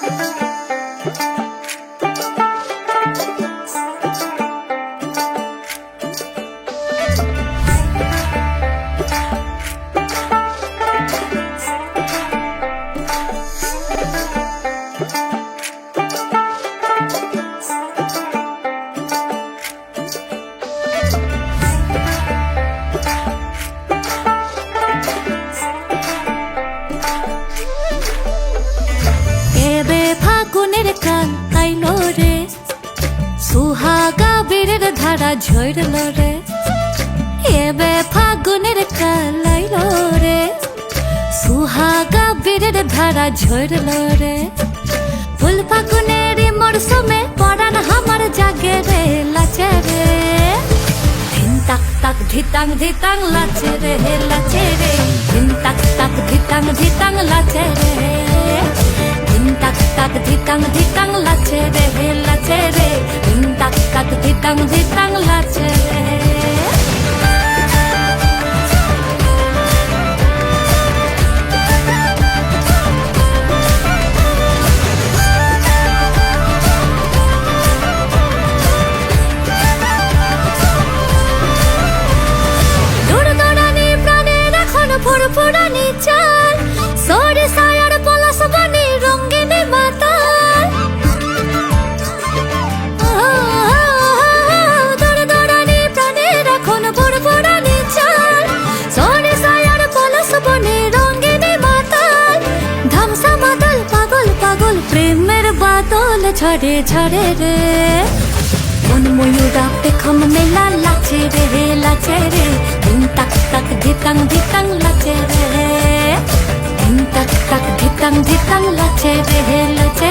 এবে কাল আইলো রে। সুহাগা বীরের ধারা ঝরল রে। এবে ফাগুনের কাল আইলো রে। সুহাগা বীরের ধারা ঝরল রে। ফুল ফাগুনের মরশুমে পরান হামার জাগে রে, লাচে রে। তাক তাক ধিতাং ধিতাং লাচে রে লাচে রে। তাক তাক ধিতাং ধিতাং লাচে রে। ধিন তাক তাক ধিতাং ধিতাং ধিতাং ধিতাং লাচে ফুরফুরানি চাল বাদল ঝরে ঝরে রে। মন ময়ূরা পেখম মেলা লাচে রে লাচে রে। দিন তাক তাক ধিতাং ধিতাং লাচে রে। দিন তাক তাক ধিতাং ধিতাং লাচে রে, লাচে